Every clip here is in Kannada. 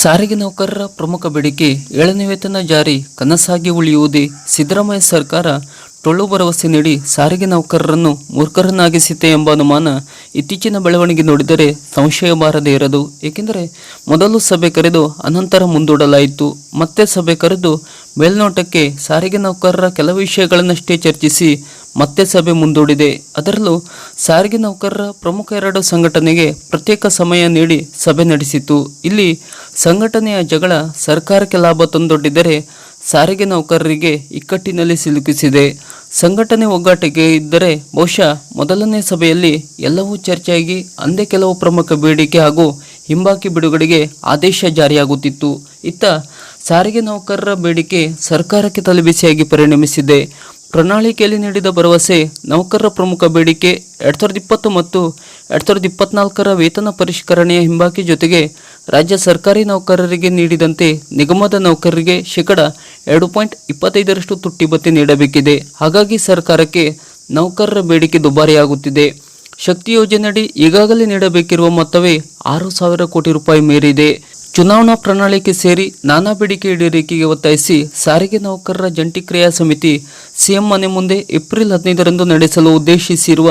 ಸಾರಿಗೆ ನೌಕರರ ಪ್ರಮುಖ ಬೇಡಿಕೆ ಏಳನೇ ವೇತನ ಜಾರಿ ಕನಸಾಗಿ ಉಳಿಯುವುದೇ ಸಿದ್ದರಾಮಯ್ಯ ಸರ್ಕಾರ ಟೊಳ್ಳು ಭರವಸೆ ನೀಡಿ ಸಾರಿಗೆ ನೌಕರರನ್ನು ಮೂರ್ಖರನ್ನಾಗಿಸಿತೆ ಎಂಬ ಅನುಮಾನ ಇತ್ತೀಚಿನ ಬೆಳವಣಿಗೆ ನೋಡಿದರೆ ಸಂಶಯ ಬಾರದೇ ಇರದು. ಏಕೆಂದರೆ ಮೊದಲು ಸಭೆ ಕರೆದು ಅನಂತರ ಮುಂದೂಡಲಾಯಿತು. ಮತ್ತೆ ಸಭೆ ಕರೆದು ಮೇಲ್ನೋಟಕ್ಕೆ ಸಾರಿಗೆ ನೌಕರರ ಕೆಲವು ವಿಷಯಗಳನ್ನಷ್ಟೇ ಚರ್ಚಿಸಿ ಮತ್ತೆ ಸಭೆ ಮುಂದೂಡಿದೆ. ಅದರಲ್ಲೂ ಸಾರಿಗೆ ನೌಕರರ ಪ್ರಮುಖ ಎರಡು ಸಂಘಟನೆಗೆ ಪ್ರತ್ಯೇಕ ಸಮಯ ನೀಡಿ ಸಭೆ ನಡೆಸಿತು. ಇಲ್ಲಿ ಸಂಘಟನೆಯ ಜಗಳ ಸರ್ಕಾರಕ್ಕೆ ಲಾಭ ತಂದೊಡ್ಡಿದರೆ ಸಾರಿಗೆ ನೌಕರರಿಗೆ ಇಕ್ಕಟ್ಟಿನಲ್ಲಿ ಸಿಲುಕಿಸಿದೆ. ಸಂಘಟನೆ ಒಗ್ಗಟ್ಟಿಗೆ ಇದ್ದರೆ ಬಹುಶಃ ಮೊದಲನೇ ಸಭೆಯಲ್ಲಿ ಎಲ್ಲವೂ ಚರ್ಚೆಯಾಗಿ, ಅಂದೇ ಕೆಲವು ಪ್ರಮುಖ ಬೇಡಿಕೆ ಹಾಗೂ ಹಿಂಬಾಕಿ ಬಿಡುಗಡೆಗೆ ಆದೇಶ ಜಾರಿಯಾಗುತ್ತಿತ್ತು. ಇತ್ತ ಸಾರಿಗೆ ನೌಕರರ ಬೇಡಿಕೆ ಸರ್ಕಾರಕ್ಕೆ ತಲೆಬಿಸಿಯಾಗಿ ಪರಿಣಮಿಸಿದೆ. ಪ್ರಣಾಳಿಕೆಯಲ್ಲಿ ನೀಡಿದ ಭರವಸೆ, ನೌಕರರ ಪ್ರಮುಖ ಬೇಡಿಕೆ ಎರಡ್ ಸಾವಿರದ ಇಪ್ಪತ್ತು ಮತ್ತು ಎರಡ್ ಸಾವಿರದ ಇಪ್ಪತ್ನಾಲ್ಕರ ವೇತನ ಪರಿಷ್ಕರಣೆಯ ಹಿಂಬಾಕಿ ಜೊತೆಗೆ ರಾಜ್ಯ ಸರ್ಕಾರಿ ನೌಕರರಿಗೆ ನೀಡಿದಂತೆ ನಿಗಮದ ನೌಕರರಿಗೆ ಶೇಕಡ ಎರಡು ಪಾಯಿಂಟ್ ಇಪ್ಪತ್ತೈದರಷ್ಟು ತುಟ್ಟಿ ಭತ್ಯೆ ನೀಡಬೇಕಿದೆ. ಹಾಗಾಗಿ ಸರ್ಕಾರಕ್ಕೆ ನೌಕರರ ಬೇಡಿಕೆ ದುಬಾರಿಯಾಗುತ್ತಿದೆ. ಶಕ್ತಿ ಯೋಜನೆಯಡಿ ಈಗಾಗಲೇ ನೀಡಬೇಕಿರುವ ಮೊತ್ತವೇ ಆರು ಸಾವಿರ ಕೋಟಿ ರೂಪಾಯಿ ಮೀರಿದೆ. ಚುನಾವಣಾ ಪ್ರಣಾಳಿಕೆ ಸೇರಿ ನಾನಾ ಬೇಡಿಕೆ ಈಡೇರಿಕೆಗೆ ಒತ್ತಾಯಿಸಿ ಸಾರಿಗೆ ನೌಕರರ ಜಂಟಿ ಕ್ರಿಯಾ ಸಮಿತಿ ಸಿಎಂ ಮನೆ ಮುಂದೆ ಏಪ್ರಿಲ್ ಹದಿನೈದರಂದು ನಡೆಸಲು ಉದ್ದೇಶಿಸಿರುವ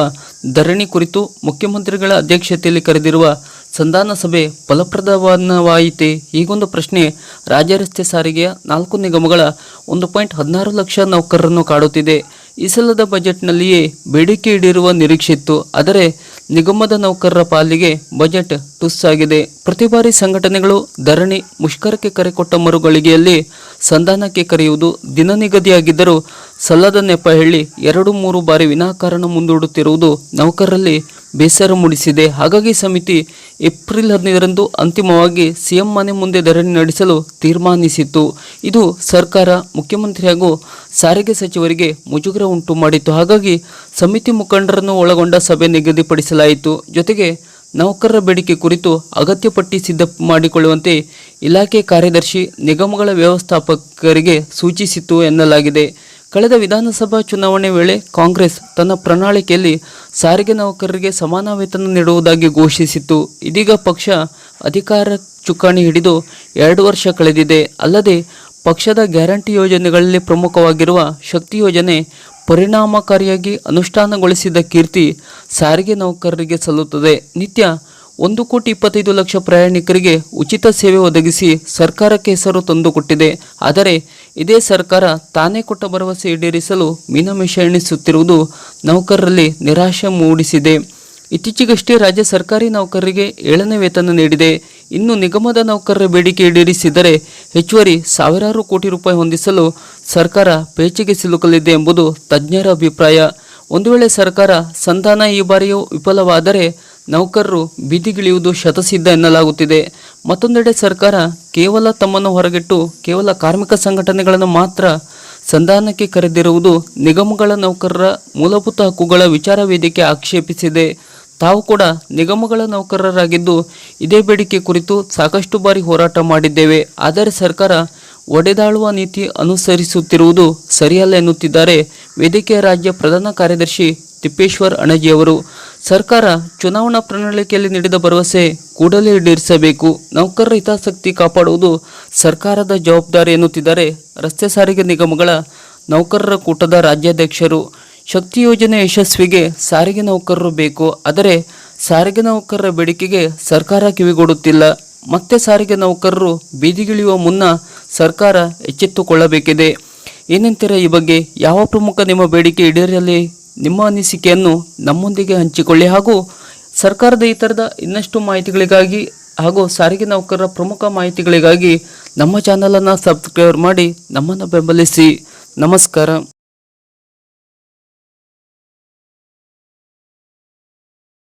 ಧರಣಿ ಕುರಿತು ಮುಖ್ಯಮಂತ್ರಿಗಳ ಅಧ್ಯಕ್ಷತೆಯಲ್ಲಿ ಕರೆದಿರುವ ಸಂಧಾನ ಸಭೆ ಫಲಪ್ರದವಾಯಿತೆ ಹೀಗೊಂದು ಪ್ರಶ್ನೆ. ರಾಜ್ಯ ರಸ್ತೆ ಸಾರಿಗೆಯ ನಾಲ್ಕು ನಿಗಮಗಳ ಒಂದು ಪಾಯಿಂಟ್ ಹದಿನಾರು ಲಕ್ಷ ನೌಕರರನ್ನು ಕಾಡುತ್ತಿದೆ. ಈ ಸಲದ ಬಜೆಟ್ನಲ್ಲಿಯೇ ಬೇಡಿಕೆ ಈಡೇರುವ ನಿರೀಕ್ಷೆ ಇತ್ತು. ಆದರೆ ನಿಗಮದ ನೌಕರರ ಪಾಲಿಗೆ ಬಜೆಟ್ ತುಸ್ಸಾಗಿದೆ. ಪ್ರತಿ ಬಾರಿ ಸಂಘಟನೆಗಳು ಧರಣಿ ಮುಷ್ಕರಕ್ಕೆ ಕರೆ ಕೊಟ್ಟ ಮರುಗಳಿಗೆಯಲ್ಲಿ ಸಂಧಾನಕ್ಕೆ ಕರೆಯುವುದು ದಿನನಿಗದಿಯಾಗಿದ್ದರೂ ಸಲ್ಲದ ನೆಪ ಹೇಳಿ ಎರಡು ಮೂರು ಬಾರಿ ವಿನಾಕಾರಣ ಮುಂದೂಡುತ್ತಿರುವುದು ನೌಕರರಲ್ಲಿ ಬೇಸರ ಮೂಡಿಸಿದೆ. ಹಾಗಾಗಿ ಸಮಿತಿ ಏಪ್ರಿಲ್ ಹದಿನೈದರಂದು ಅಂತಿಮವಾಗಿ ಸಿಎಂ ಮನೆ ಮುಂದೆ ಧರಣಿ ನಡೆಸಲು ತೀರ್ಮಾನಿಸಿತ್ತು. ಇದು ಸರ್ಕಾರ, ಮುಖ್ಯಮಂತ್ರಿ ಹಾಗೂ ಸಾರಿಗೆ ಸಚಿವರಿಗೆ ಮುಜುಗರ ಉಂಟು ಮಾಡಿತ್ತು. ಹಾಗಾಗಿ ಸಮಿತಿ ಮುಖಂಡರನ್ನು ಒಳಗೊಂಡ ಸಭೆ ನಿಗದಿಪಡಿಸಲಾಯಿತು. ಜೊತೆಗೆ ನೌಕರರ ಬೇಡಿಕೆ ಕುರಿತು ಅಗತ್ಯ ಪಟ್ಟಿ ಸಿದ್ಧ ಮಾಡಿಕೊಳ್ಳುವಂತೆ ಇಲಾಖೆ ಕಾರ್ಯದರ್ಶಿ, ನಿಗಮಗಳ ವ್ಯವಸ್ಥಾಪಕರಿಗೆ ಸೂಚಿಸಿತು ಎನ್ನಲಾಗಿದೆ. ಕಳೆದ ವಿಧಾನಸಭಾ ಚುನಾವಣೆ ವೇಳೆ ಕಾಂಗ್ರೆಸ್ ತನ್ನ ಪ್ರಣಾಳಿಕೆಯಲ್ಲಿ ಸಾರಿಗೆ ನೌಕರರಿಗೆ ಸಮಾನ ವೇತನ ನೀಡುವುದಾಗಿ ಘೋಷಿಸಿತ್ತು. ಇದೀಗ ಪಕ್ಷ ಅಧಿಕಾರ ಚುಕ್ಕಾಣಿ ಹಿಡಿದು ಎರಡು ವರ್ಷ ಕಳೆದಿದೆ. ಅಲ್ಲದೆ ಪಕ್ಷದ ಗ್ಯಾರಂಟಿ ಯೋಜನೆಗಳಲ್ಲಿ ಪ್ರಮುಖವಾಗಿರುವ ಶಕ್ತಿ ಯೋಜನೆ ಪರಿಣಾಮಕಾರಿಯಾಗಿ ಅನುಷ್ಠಾನಗೊಳಿಸಿದ ಕೀರ್ತಿ ಸಾರಿಗೆ ನೌಕರರಿಗೆ ಸಲ್ಲುತ್ತದೆ. ನಿತ್ಯ ಒಂದು ಕೋಟಿ ಇಪ್ಪತ್ತೈದು ಲಕ್ಷ ಪ್ರಯಾಣಿಕರಿಗೆ ಉಚಿತ ಸೇವೆ ಒದಗಿಸಿ ಸರ್ಕಾರಕ್ಕೆ ಹೆಸರು ತಂದುಕೊಟ್ಟಿದೆ. ಆದರೆ ಇದೇ ಸರ್ಕಾರ ತಾನೇ ಕೊಟ್ಟ ಭರವಸೆ ಈಡೇರಿಸಲು ಮೀನಮೇಷ ಎಣಿಸುತ್ತಿರುವುದು ನೌಕರರಲ್ಲಿ ನಿರಾಶೆ ಮೂಡಿಸಿದೆ. ಇತ್ತೀಚೆಗಷ್ಟೇ ರಾಜ್ಯ ಸರ್ಕಾರಿ ನೌಕರರಿಗೆ ಏಳನೇ ವೇತನ ನೀಡಿದೆ. ಇನ್ನು ನಿಗಮದ ನೌಕರರ ಬೇಡಿಕೆ ಈಡೇರಿಸಿದರೆ ಹೆಚ್ಚುವರಿ ಸಾವಿರಾರು ಕೋಟಿ ರೂಪಾಯಿ ಹೊಂದಿಸಲು ಸರ್ಕಾರ ಪೇಚಿಗೆ ಸಿಲುಕಲಿದೆ ಎಂಬುದು ತಜ್ಞರ ಅಭಿಪ್ರಾಯ. ಒಂದು ವೇಳೆ ಸರ್ಕಾರ ಸಂಧಾನ ಈ ಬಾರಿಯೂ ವಿಫಲವಾದರೆ ನೌಕರರು ಬೀದಿಗಿಳಿಯುವುದು ಶತಸಿದ್ಧ ಎನ್ನಲಾಗುತ್ತಿದೆ. ಮತ್ತೊಂದೆಡೆ ಸರ್ಕಾರ ಕೇವಲ ತಮ್ಮನ್ನು ಹೊರಗಿಟ್ಟು ಕೇವಲ ಕಾರ್ಮಿಕ ಸಂಘಟನೆಗಳನ್ನು ಮಾತ್ರ ಸಂಧಾನಕ್ಕೆ ಕರೆದಿರುವುದು ನಿಗಮಗಳ ನೌಕರರ ಮೂಲಭೂತ ಹಕ್ಕುಗಳ ವಿಚಾರ ವೇದಿಕೆ ಆಕ್ಷೇಪಿಸಿದೆ. ತಾವು ಕೂಡ ನಿಗಮಗಳ ನೌಕರರಾಗಿದ್ದು ಇದೇ ಬೇಡಿಕೆ ಕುರಿತು ಸಾಕಷ್ಟು ಬಾರಿ ಹೋರಾಟ ಮಾಡಿದ್ದೇವೆ. ಆದರೆ ಸರ್ಕಾರ ಒಡೆದಾಳುವ ನೀತಿ ಅನುಸರಿಸುತ್ತಿರುವುದು ಸರಿಯಲ್ಲ ಎನ್ನುತ್ತಿದ್ದಾರೆ ವೇದಿಕೆಯ ರಾಜ್ಯ ಪ್ರಧಾನ ಕಾರ್ಯದರ್ಶಿ ತಿಪ್ಪೇಶ್ವರ್ ಅಣಜಿಯವರು ಸರ್ಕಾರ ಚುನಾವಣಾ ಪ್ರಣಾಳಿಕೆಯಲ್ಲಿ ನೀಡಿದ ಭರವಸೆ ಕೂಡಲೇ ಈಡೇರಿಸಬೇಕು. ನೌಕರರ ಹಿತಾಸಕ್ತಿ ಕಾಪಾಡುವುದು ಸರ್ಕಾರದ ಜವಾಬ್ದಾರಿ ಎನ್ನುತ್ತಿದ್ದಾರೆ ರಸ್ತೆ ಸಾರಿಗೆ ನಿಗಮಗಳ ನೌಕರರ ಕೂಟದ ರಾಜ್ಯಾಧ್ಯಕ್ಷರು. ಶಕ್ತಿ ಯೋಜನೆ ಯಶಸ್ವಿಗೆ ಸಾರಿಗೆ ನೌಕರರು ಬೇಕು. ಆದರೆ ಸಾರಿಗೆ ನೌಕರರ ಬೇಡಿಕೆಗೆ ಸರ್ಕಾರ ಕಿವಿಗೊಡುತ್ತಿಲ್ಲ. ಮತ್ತೆ ಸಾರಿಗೆ ನೌಕರರು ಬೀದಿಗಿಳಿಯುವ ಮುನ್ನ ಸರ್ಕಾರ ಎಚ್ಚೆತ್ತುಕೊಳ್ಳಬೇಕಿದೆ. ಏನಂತೀರ ಈ ಬಗ್ಗೆ? ಯಾವ ಪ್ರಮುಖ ನಿಮ್ಮ ಬೇಡಿಕೆ ಈಡೇರಲಿ? ನಿಮ್ಮ ಅನಿಸಿಕೆಯನ್ನು ನಮ್ಮೊಂದಿಗೆ ಹಂಚಿಕೊಳ್ಳಿ. ಹಾಗೂ ಸರ್ಕಾರದ ಈ ಥರದ ಇನ್ನಷ್ಟು ಮಾಹಿತಿಗಳಿಗಾಗಿ ಹಾಗೂ ಸಾರಿಗೆ ನೌಕರರ ಪ್ರಮುಖ ಮಾಹಿತಿಗಳಿಗಾಗಿ ನಮ್ಮ ಚಾನಲನ್ನು ಸಬ್ಸ್ಕ್ರೈಬ್ ಮಾಡಿ ನಮ್ಮನ್ನು ಬೆಂಬಲಿಸಿ. ನಮಸ್ಕಾರ.